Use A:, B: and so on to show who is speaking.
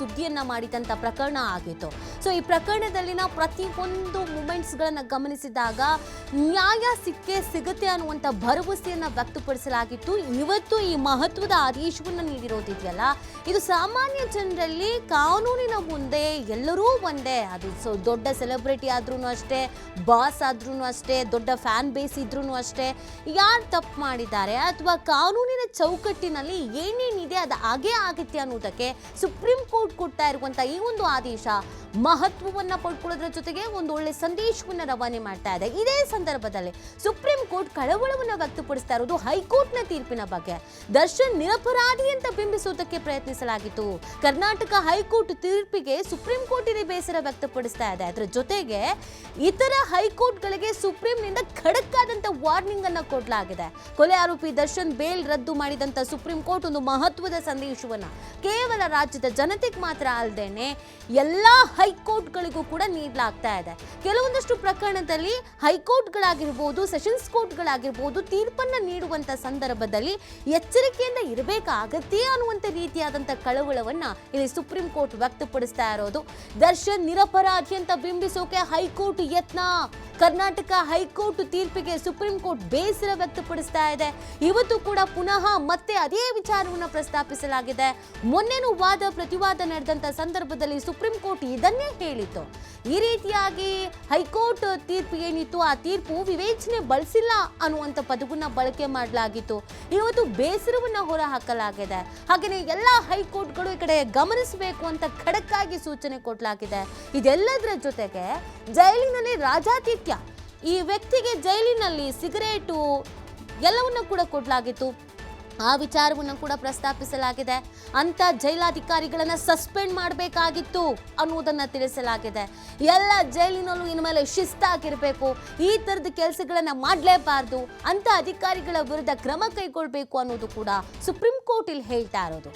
A: ಸುದ್ದಿಯನ್ನ ಮಾಡಿದಂತ ಪ್ರಕರಣ ಆಗಿತ್ತು. ಸೊ ಈ ಪ್ರಕರಣದಲ್ಲಿನ ಪ್ರತಿ ಒಂದು ಮೂಮೆಂಟ್ಸ್ಗಳನ್ನ ಗಮನಿಸಿದಾಗ ನ್ಯಾಯ ಸಿಕ್ಕೇ ಸಿಗುತ್ತೆ ಅನ್ನುವಂಥ ಭರವಸೆಯನ್ನ ವ್ಯಕ್ತಪಡಿಸಲಾಗಿತ್ತು. ಇವತ್ತು ಈ ಮಹತ್ವದ ಆದೇಶವನ್ನ ನೀಡಿರೋದಿದೆಯಲ್ಲ, ಇದು ಸಾಮಾನ್ಯ ಜನರಲ್ಲಿ ಕಾನೂನಿನ ಮುಂದೆ ಎಲ್ಲರೂ ಒಂದೇ. ಅದು ಸೊ, ದೊಡ್ಡ ಸೆಲೆಬ್ರಿಟಿ ಆದ್ರೂ ಅಷ್ಟೇ ಬಾಸ್ ಆದ್ರೂ ಅಷ್ಟೇ, ದೊಡ್ಡ ಫ್ಯಾನ್ ಬೇಸ್ ಇದ್ರೂ ಅಷ್ಟೇ. ಯಾರು ತಪ್ಪು ಮಾಡಿದ್ದಾರೆ, ಅಥವಾ ಕಾನೂನಿನ ಚೌಕಟ್ಟಿನಲ್ಲಿ ಏನೇನಿದೆ, ಅದು ಹಾಗೇ ಆಗುತ್ತೆ ಅನ್ನೋದಕ್ಕೆ ಸುಪ್ರೀಂ ಕೋರ್ಟ್ ಕೊಡ್ತಾ ಇರುವಂತ ಈ ಒಂದು ಆದೇಶ ಮಹತ್ವವನ್ನ ಪಡ್ಕೊಳ್ಳೋದ್ರ ಜೊತೆಗೆ ಒಂದು ಒಳ್ಳೆ ಸಂದೇಶವನ್ನ ರವಾನೆ ಮಾಡ್ತಾ ಇದೆ. ಇದೇ ಸಂದರ್ಭದಲ್ಲಿ ಸುಪ್ರೀಂ ಕೋರ್ಟ್ ಕಳವಳವನ್ನು ವ್ಯಕ್ತಪಡಿಸ್ತಾ ಇರೋದು ಹೈಕೋರ್ಟ್ನ ತೀರ್ಪಿನ ಬಗ್ಗೆ. ದರ್ಶನ್ ನಿರಪರಾಧಿ ಅಂತ ಬಿಂಬಿಸೋದಕ್ಕೆ ಪ್ರಯತ್ನಿಸಲಾಗಿತ್ತು. ಕರ್ನಾಟಕ ಹೈಕೋರ್ಟ್ ತೀರ್ಪಿಗೆ ಸುಪ್ರೀಂ ಕೋರ್ಟಿನ ಬೇಸರ ವ್ಯಕ್ತಪಡಿಸ್ತಾ ಇದೆ. ಅದರ ಜೊತೆಗೆ ಇತರ ಹೈಕೋರ್ಟ್ಗಳಿಗೆ ಸುಪ್ರೀಂನಿಂದ ಖಡಕ್ ಆದಂತ ವಾರ್ನಿಂಗ್ ಅನ್ನ ಕೊಡಲಾಗಿದೆ. ಕೊಲೆ ಆರೋಪಿ ದರ್ಶನ್ ಬೇಲ್ ರದ್ದು ಮಾಡಿದಂತ ಸುಪ್ರೀಂ ಕೋರ್ಟ್ ಒಂದು ಮಹತ್ವದ ಸಂದೇಶವನ್ನ ಕೇವಲ ರಾಜ್ಯದ ಜನತೆಗೆ ಮಾತ್ರ ಅಲ್ಲದೇನೆ ಎಲ್ಲ ಹೈಕೋರ್ಟ್ಗಳಿಗೂ ಕೂಡ ನೀಡಲಾಗ್ತಾ ಇದೆ. ಕೆಲವೊಂದಷ್ಟು ಪ್ರಕರಣದಲ್ಲಿ ಹೈಕೋರ್ಟ್ಗಳಾಗಿರ್ಬೋದು, ಸೆಷನ್ಸ್ ಕೋರ್ಟ್ಗಳಾಗಿರ್ಬೋದು ತೀರ್ಪನ್ನು ನೀಡುವಂಥ ಸಂದರ್ಭದಲ್ಲಿ ಎಚ್ಚರಿಕೆಯಿಂದ ಇರಬೇಕಾಗತ್ತೆ ಅನ್ನುವಂಥ ರೀತಿಯಾದಂಥ ಕಳವಳವನ್ನು ಇಲ್ಲಿ ಸುಪ್ರೀಂ ಕೋರ್ಟ್ ವ್ಯಕ್ತಪಡಿಸ್ತಾ ಇರೋದು. ದರ್ಶನ್ ನಿರಪರಾಧಿ ಅಂತ ಬಿಂಬಿಸೋಕೆ ಹೈಕೋರ್ಟ್ ಯತ್ನ. ಕರ್ನಾಟಕ ಹೈಕೋರ್ಟ್ ತೀರ್ಪಿಗೆ ಸುಪ್ರೀಂ ಕೋರ್ಟ್ ಬೇಸರ ವ್ಯಕ್ತಪಡಿಸ್ತಾ ಇದೆ. ಇವತ್ತು ಕೂಡ ಪುನಃ ಮತ್ತೆ ಅದೇ ವಿಚಾರವನ್ನು ಪ್ರಸ್ತಾಪಿಸಲಾಗಿದೆ. ಮೊನ್ನೆನೂ ವಾದ ಪ್ರತಿವಾದ ನಡೆದಂತ ಸಂದರ್ಭದಲ್ಲಿ ಸುಪ್ರೀಂ ಕೋರ್ಟ್ ಇದನ್ನೇ ಹೇಳಿತ್ತು ಈ ರೀತಿಯಾಗಿ ಹೈಕೋರ್ಟ್ ತೀರ್ಪು ಏನಿತ್ತು, ಆ ತೀರ್ಪು ವಿವೇಚನೆ ಬಳಸಿಲ್ಲ ಅನ್ನುವಂಥ ಪದವನ್ನ ಬಳಕೆ ಮಾಡಲಾಗಿತ್ತು. ಇವತ್ತು ಬೇಸರವನ್ನ ಹೊರ ಹಾಕಲಾಗಿದೆ ಹಾಗೆಯೇ ಎಲ್ಲ ಹೈಕೋರ್ಟ್ಗಳು ಈ ಕಡೆ ಗಮನಿಸಬೇಕು ಅಂತ ಖಡಕ್ಕಾಗಿ ಸೂಚನೆ ಕೊಡಲಾಗಿದೆ. ಇದೆಲ್ಲದರ ಜೊತೆಗೆ ಜೈಲಿನಲ್ಲಿ ರಾಜಾತಿಥ್ಯ. ಈ ವ್ಯಕ್ತಿಗೆ ಜೈಲಿನಲ್ಲಿ ಸಿಗರೇಟು ಎಲ್ಲವನ್ನು ಕೂಡ ಕೊಡಲಾಗಿತ್ತು. ಆ ವಿಚಾರವನ್ನು ಕೂಡ ಪ್ರಸ್ತಾಪಿಸಲಾಗಿದೆ. ಅಂತ ಜೈಲಾಧಿಕಾರಿಗಳನ್ನ ಸಸ್ಪೆಂಡ್ ಮಾಡಬೇಕಾಗಿತ್ತು ಅನ್ನುವುದನ್ನ ತಿಳಿಸಲಾಗಿದೆ. ಎಲ್ಲ ಜೈಲಿನಲ್ಲೂ ಇನ್ಮೇಲೆ ಶಿಸ್ತಾಗಿರಬೇಕು. ಈ ಥರದ ಕೆಲಸಗಳನ್ನು ಮಾಡಲೇಬಾರದು. ಅಂತ ಅಧಿಕಾರಿಗಳ ವಿರುದ್ಧ ಕ್ರಮ ಕೈಗೊಳ್ಳಬೇಕು ಅನ್ನೋದು ಕೂಡ ಸುಪ್ರೀಂ ಕೋರ್ಟ್ ಇಲ್ಲಿ ಹೇಳ್ತಾ ಇರೋದು.